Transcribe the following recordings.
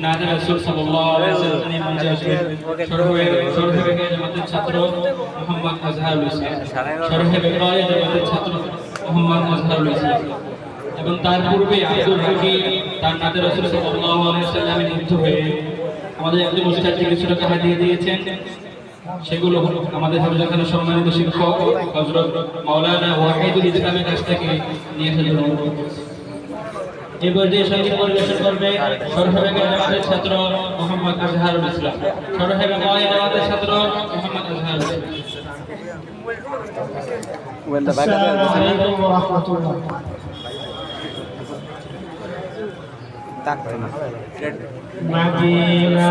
নাতে রাসূল সাল্লাল্লাহু আলাইহি ছাত্র ছাত্র মোহাম্মদ এবং তার পূর্বে আব্দুল তার নাতে রাসূল সাল্লাল্লাহু আলাইহি ওয়াসাল্লামের মুগ্ধ হয়ে আমাদের একজন অনুষ্ঠানকে কিছু টাকা হাতিয়ে দিয়েছেন সেগুলো আমাদের হাফিজাখানের সম্মানিত শিক্ষক হজরত মাওলানা ওয়াহিদুল ইসলামের কাছ থেকে নিয়ে আসার অনুরোধ করছি। এই পর্যায়ে সংগীত পরিবেশন করবে? সরহেবেগে জামাতের ছাত্র মোহাম্মদ আজহারুল ইসলাম। সরহেবেগে জামাতের ছাত্র মোহাম্মদ আজহারুল ইসলাম। Medina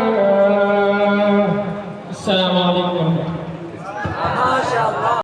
Amen.